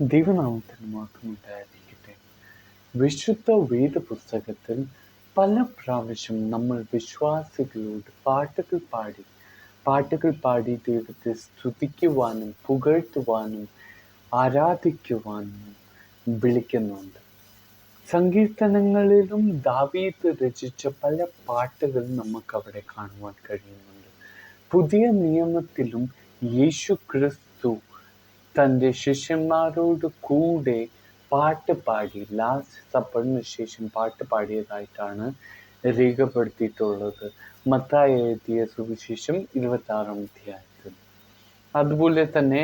ദൈവനാമത്തിന് മാത്രം ഉണ്ടായിരിക്കട്ടെ വിശുദ്ധ വേദ പുസ്തകത്തിൽ പല പ്രാവശ്യം നമ്മൾ വിശ്വാസികളോട് പാട്ടുകൾ പാടി പാട്ടുകൾ പാടി ദൈവത്തെ സ്തുതിക്കുവാനും പുകഴ്ത്തുവാനും ആരാധിക്കുവാനും വിളിക്കുന്നുണ്ട്. സങ്കീർത്തനങ്ങളിലും ദാവീദ് രചിച്ച പല പാട്ടുകൾ നമുക്ക് അവിടെ കാണുവാൻ കഴിയുന്നുണ്ട്. പുതിയ നിയമത്തിലും യേശു ക്രിസ്തു തന്റെ ശിഷ്യന്മാരോട് കൂടെ പാട്ട് പാടി ലാസ്റ്റ് സപ്പറിന് ശേഷം പാട്ട് പാടിയതായിട്ടാണ് രേഖപ്പെടുത്തിയിട്ടുള്ളത്. മത്തായ എഴുതിയ സുവിശേഷം ഇരുപത്തി ആറാം അധ്യായത്തിൽ. അതുപോലെ തന്നെ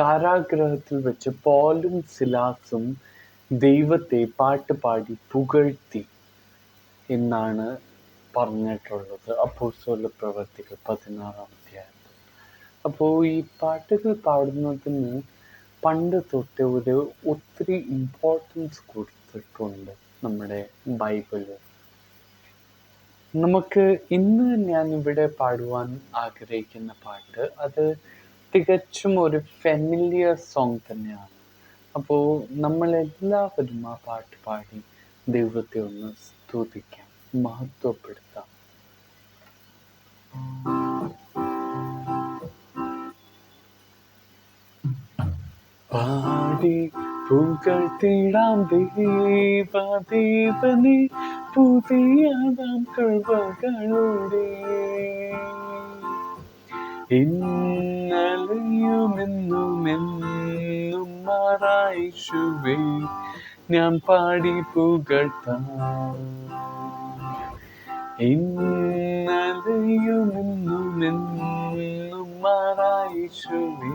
കാരാഗ്രഹത്തിൽ വെച്ച് പോലും സിലാസും ദൈവത്തെ പാട്ട് പാടി പുകഴ്ത്തി എന്നാണ് പറഞ്ഞിട്ടുള്ളത്. അപ്പോസ്തല പ്രവർത്തികൾ പതിനാറാം അധ്യായത്തിൽ. അപ്പോൾ ഈ പാട്ടുകൾ പാടുന്നതിന് പണ്ട് തൊട്ട് ഒരു ഒത്തിരി ഇമ്പോർട്ടൻസ് കൊടുത്തിട്ടുണ്ട് നമ്മുടെ ബൈബിൾ നമുക്ക് ഇന്ന് ഞാൻ ഇവിടെ പാടുവാൻ ആഗ്രഹിക്കുന്ന പാട്ട് അത് തികച്ചും ഒരു ഫെമിലിയർ സോങ് തന്നെയാണ്. അപ്പോൾ നമ്മളെല്ലാവരും ആ പാട്ട് പാടി ദൈവത്തെ ഒന്ന് സ്തുതിക്കാം മഹത്വപ്പെടുത്താം. പാടി പുകഴ്ത്തിടാം ദൈവ ദൈവനെ പുതിയതാം കൃപകളുടെ ഇന്നലെയുമെന്നുമെന്നും മാറായിശുവേ ഞാൻ പാടി പുകഴ്ത്താം ഇന്നലെയുമെന്നുമെന്നും മാറായിശുവേ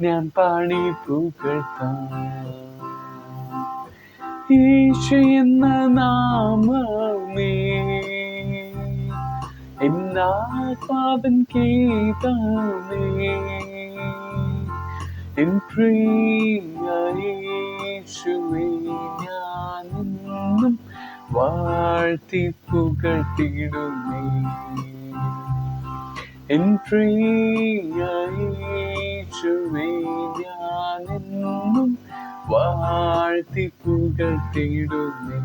ഞാൻ പാടി പുകഴ്ത്താം യേശു എന്ന നാമമേ. എന്നാത്മാവൻ കേതാമേ എൻ പ്രിയ യേശുവേ ഞാനെന്നും വാഴ്ത്തി പുകഴ്ത്തിയിടുമേ. എൻ പ്രിയ യേശുവേ ഞാനെന്നും വാഴ്ത്തി പുകഴ്ത്തിയിടുമേ